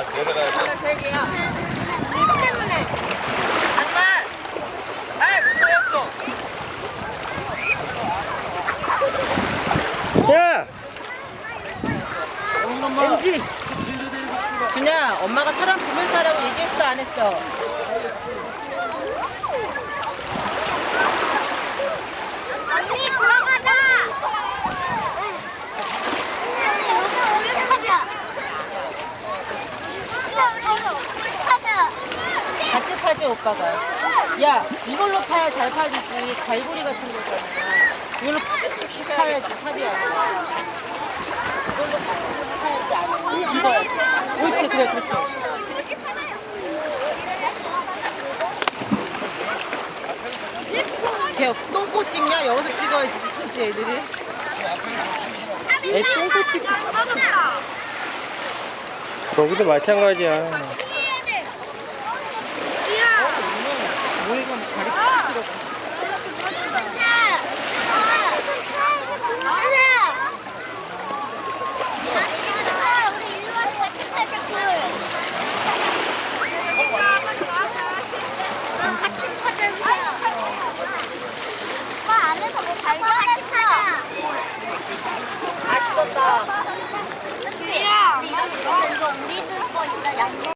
아, 내려가야 돼. 아 엄마가 사람 보면서 하라고 얘기했어 안 했어? 언니 들어가자. 우리 우리 타자. 우리 우리 타자. 같이 파지 오빠가. 야 이걸로 파야 잘 파지지. 갈고리 같은 거잖아. 이걸로 파야지 살이야 이걸로 파야지 안 익어야지 옳지 그래 그렇지. 걔 똥꼬 찍냐? 여기서 찍어야지 찍히지 애들이. 애 똥꼬 찍고. 거기도 마찬가지야. 뭐 이건 가리키 찍으라고 안에서 뭐 발견